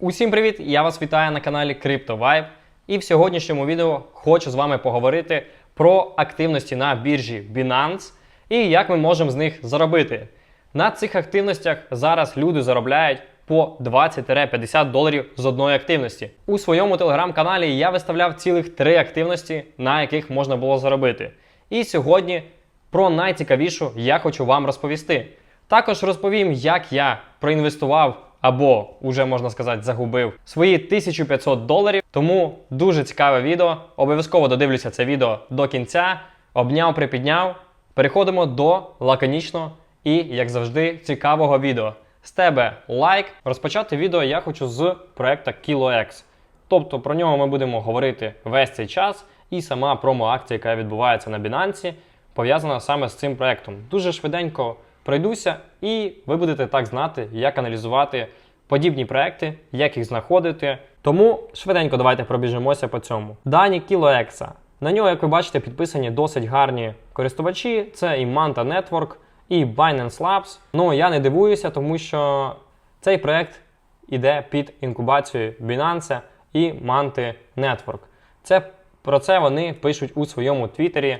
Усім привіт! Я вас вітаю на каналі CryptoVibe. І в сьогоднішньому відео хочу з вами поговорити про активності на біржі Binance і як ми можемо з них заробити. На цих активностях зараз люди заробляють по 20-50 доларів з одної активності. У своєму телеграм-каналі я виставляв цілих три активності, на яких можна було заробити. І сьогодні про найцікавішу я хочу вам розповісти. Також розповім, як я проінвестував або, уже можна сказати, загубив свої 1500 доларів. Тому дуже цікаве відео. Обов'язково додивлюся це відео до кінця. Обняв, припідняв. Переходимо до лаконічного і, як завжди, цікавого відео. З тебе лайк. Розпочати відео я хочу з проекту KiloX. Тобто про нього ми будемо говорити весь цей час, і сама промо-акція, яка відбувається на Binance, пов'язана саме з цим проектом. Дуже швиденько пройдуся, і ви будете так знати, як аналізувати подібні проекти, як їх знаходити. Тому швиденько давайте пробіжимося по цьому. Дані KiloX. На нього, як ви бачите, підписані досить гарні користувачі. Це і Manta Network, і Binance Labs. Ну я не дивуюся, тому що цей проект іде під інкубацією Binance і Manta Network. Це про це вони пишуть у своєму твіттері,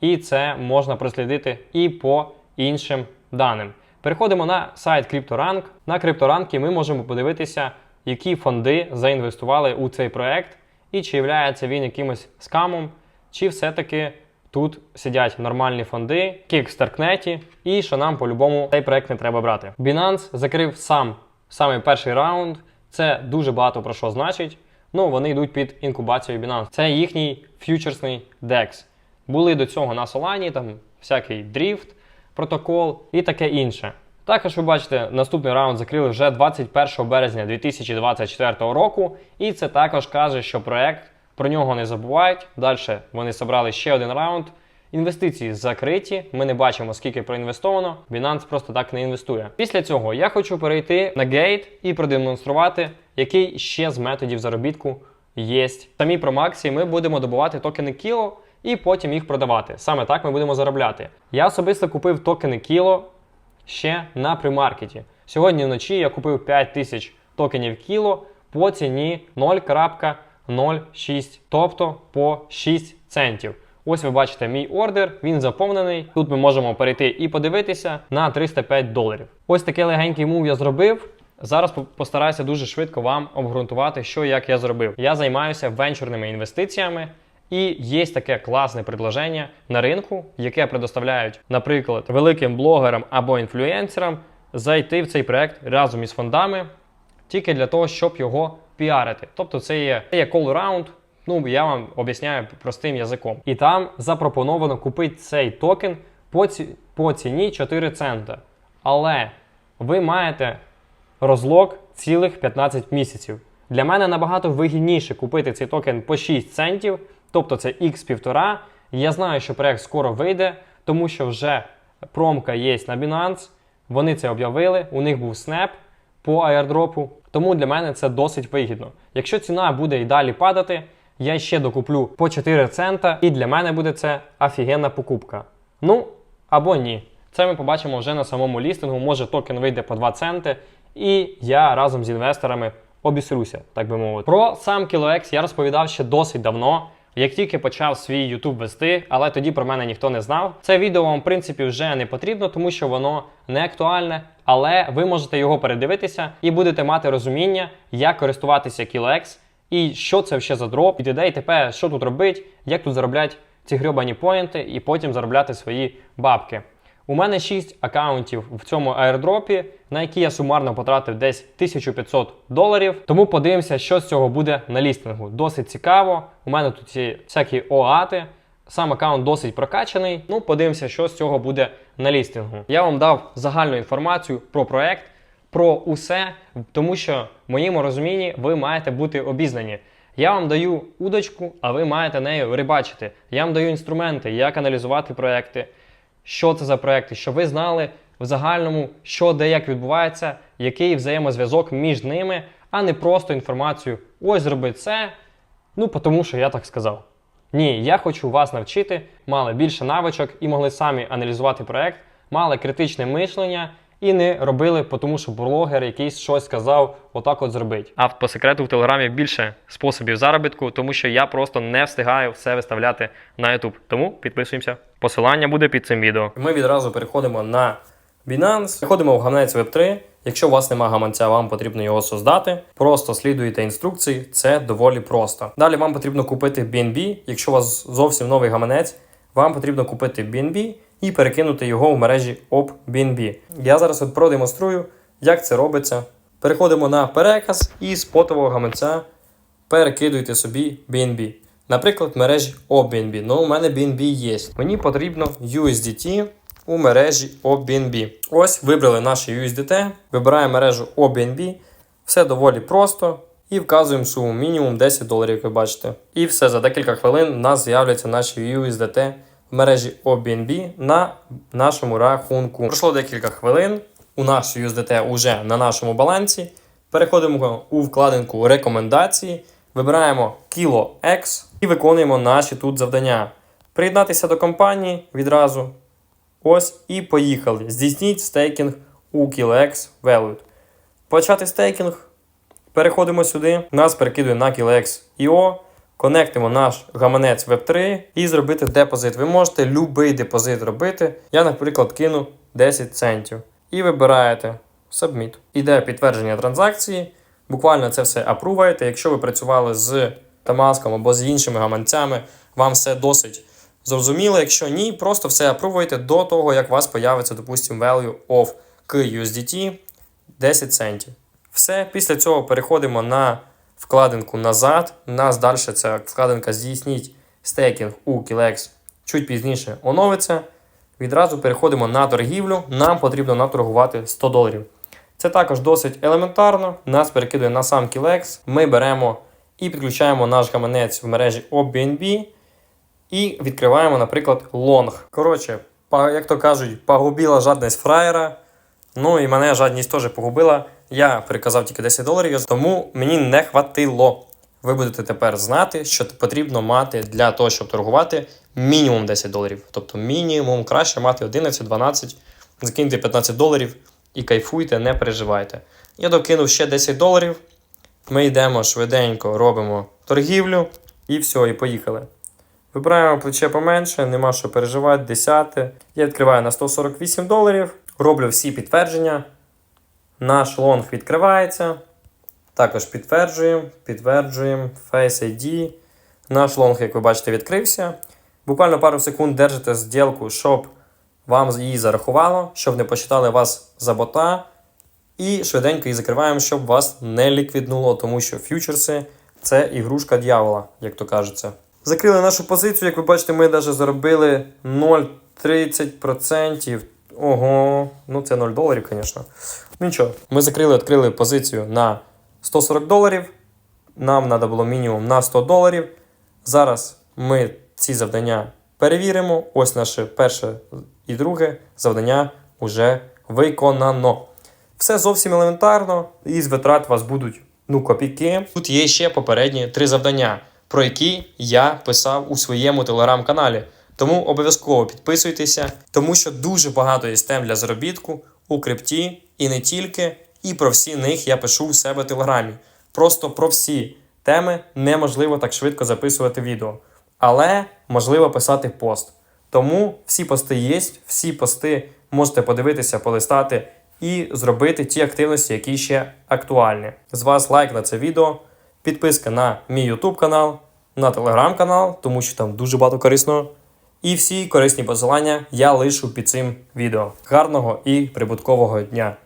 і це можна прослідити і по іншим даним. Переходимо на сайт CryptoRank. На CryptoRank ми можемо подивитися, які фонди заінвестували у цей проект, і чи є він якимось скамом, чи все-таки тут сидять нормальні фонди, кік в Старкнеті, і що нам по-любому цей проект не треба брати. Binance закрив сам самий перший раунд. Це дуже багато про що значить. Ну, вони йдуть під інкубацією Binance. Це їхній фьючерсний DEX. Були до цього на Solana, там всякий дріфт, протокол і таке інше. Також ви бачите, наступний раунд закрили вже 21 березня 2024 року, і це також каже, що проект про нього не забувають. Далі вони зібрали ще один раунд. Інвестиції закриті. Ми не бачимо, скільки проінвестовано. Binance просто так не інвестує. Після цього я хочу перейти на Gate і продемонструвати, який ще з методів заробітку є. Самі промакції ми будемо добувати токени Kilo і потім їх продавати. Саме так ми будемо заробляти. Я особисто купив токени Kilo ще на примаркеті. Сьогодні вночі я купив 5000 токенів Kilo по ціні 0,06, тобто по 6 центів. Ось ви бачите мій ордер, він заповнений. Тут ми можемо перейти і подивитися на 305 доларів. Ось такий легенький мув я зробив. Зараз постараюся дуже швидко вам обґрунтувати, що як я зробив. Я займаюся венчурними інвестиціями, і є таке класне предложення на ринку, яке предоставляють, наприклад, великим блогерам або інфлюенсерам зайти в цей проект разом із фондами, тільки для того, щоб його піарити. Тобто, це є, це є call round, Ну, я вам об'ясняю простим язиком. І там запропоновано купити цей токен по, ці, по ціні 4 цента. Але ви маєте розлог цілих 15 місяців. Для мене набагато вигідніше купити цей токен по 6 центів, тобто це x1,5. Я знаю, що проект скоро вийде, тому що вже промка є на Binance. Вони це об'явили, у них був снеп по аірдропу. Тому для мене це досить вигідно. Якщо ціна буде і далі падати, я ще докуплю по 4 цента, і для мене буде це офігенна покупка. Ну або ні. Це ми побачимо вже на самому лістингу. Може токен вийде по 2 центи, і я разом з інвесторами обісруся, так би мовити. Про сам KiloX я розповідав ще досить давно. Як тільки почав свій YouTube вести, але тоді про мене ніхто не знав. Це відео вам, в принципі, вже не потрібно, тому що воно не актуальне, але ви можете його передивитися і будете мати розуміння, як користуватися KiloX і що це ще за дроп, і де і тепер що тут робить, як тут заробляти ці грьобані поінти і потім заробляти свої бабки. У мене 6 аккаунтів в цьому аірдропі, на які я сумарно потратив десь 1500 доларів. Тому подивимося, що з цього буде на лістингу. Досить цікаво. У мене тут є всякі оати. Сам аккаунт досить прокачаний. Ну, подивимося, що з цього буде на лістингу. Я вам дав загальну інформацію про проект, про усе, тому що в моєму розумінні ви маєте бути обізнані. Я вам даю удочку, а ви маєте нею рибачити. Я вам даю інструменти, як аналізувати проекти, що це за проекти, щоб ви знали в загальному, що де як відбувається, який взаємозв'язок між ними, а не просто інформацію. Ось зроби це, ну тому що я так сказав. Ні, я хочу вас навчити, мали більше навичок і могли самі аналізувати проект, мали критичне мишлення і не робили, тому що блогер якийсь щось сказав, отак от зробить. А по секрету в Телеграмі більше способів заробітку, тому що я просто не встигаю все виставляти на YouTube. Тому підписуємося. Посилання буде під цим відео. Ми відразу переходимо на Binance, переходимо в гаманець Web3. Якщо у вас немає гаманця, вам потрібно його создати. Просто слідуєте інструкції, це доволі просто. Далі вам потрібно купити BNB. Якщо у вас зовсім новий гаманець, вам потрібно купити BNB і перекинути його в мережі OpBNB. Я зараз от продемонструю, як це робиться. Переходимо на переказ і з потового гаманця перекидуйте собі BNB. Наприклад, мережі OBNB. Ну, у мене BNB є. Мені потрібно USDT у мережі OBNB. Ось вибрали наше USDT, вибираємо мережу OBNB. Все доволі просто. І вказуємо суму мінімум 10 доларів, як ви бачите. І все, за декілька хвилин у нас з'являться наші USDT в мережі OBNB на нашому рахунку. Пройшло декілька хвилин. У нас USDT вже на нашому балансі. Переходимо у вкладинку рекомендації, вибираємо KiloX і виконуємо наші тут завдання. Приєднатися до компанії відразу. Ось і поїхали. Здійсніть стейкінг у KiloX Value. Почати стейкінг. Переходимо сюди. Нас перекидує на KiloX.io. Конектимо наш гаманець Web3 і зробити депозит. Ви можете будь-який депозит робити. Я, наприклад, кину 10 центів. І вибираєте Submit. Іде підтвердження транзакції. Буквально це все апруваєте. Якщо ви працювали з Тамаском або з іншими гаманцями, вам все досить зрозуміло. Якщо ні, просто все апрувуєте до того, як у вас появиться, допустимо, value of KUSDT 10 центів. Все, після цього переходимо на вкладинку назад. У нас далі ця вкладинка здійсніть стейкінг у Kilex чуть пізніше оновиться. Відразу переходимо на торгівлю. Нам потрібно наторгувати 100 доларів. Це також досить елементарно. Нас перекидує на сам Kilex. Ми беремо і підключаємо наш гаманець в мережі OBNB і відкриваємо, наприклад, лонг. Коротше, як то кажуть, погубила жадність фраєра. Ну і мене жадність теж погубила. Я приказав тільки 10 доларів, тому мені не хватило. Ви будете тепер знати, що потрібно мати для того, щоб торгувати мінімум 10 доларів. Тобто мінімум краще мати 11-12, закиньте 15 доларів і кайфуйте, не переживайте. Я докинув ще 10 доларів. Ми йдемо швиденько, робимо торгівлю і все, і поїхали. Вибираємо плече поменше, нема що переживати, 10. Я відкриваю на 148 доларів, роблю всі підтвердження. Наш лонг відкривається. Також підтверджуємо, підтверджуємо Face ID. Наш лонг, як ви бачите, відкрився. Буквально пару секунд держите зділку, щоб вам її зарахувало, щоб не посчитали вас за бота. І швиденько її закриваємо, щоб вас не ліквіднуло, тому що фьючерси це ігрушка дьявола, як то кажеться. Закрили нашу позицію, як ви бачите, ми навіть заробили 0,30%. Ого, ну це 0 доларів, звісно. Ну нічого, ми закрили, відкрили позицію на 140 доларів. Нам треба було мінімум на 100 доларів. Зараз ми ці завдання перевіримо. Ось наше перше і друге завдання вже виконано. Все зовсім елементарно, і з витрат у вас будуть ну, копійки. Тут є ще попередні три завдання, про які я писав у своєму телеграм-каналі. Тому обов'язково підписуйтеся, тому що дуже багато є тем для заробітку у крипті і не тільки. І про всі них я пишу у себе в телеграмі. Просто про всі теми неможливо так швидко записувати відео, але можливо писати пост. Тому всі пости є, всі пости можете подивитися, полистати і зробити ті активності, які ще актуальні. З вас лайк на це відео, підписка на мій YouTube канал, на телеграм канал, тому що там дуже багато корисного. І всі корисні посилання я лишу під цим відео. Гарного і прибуткового дня!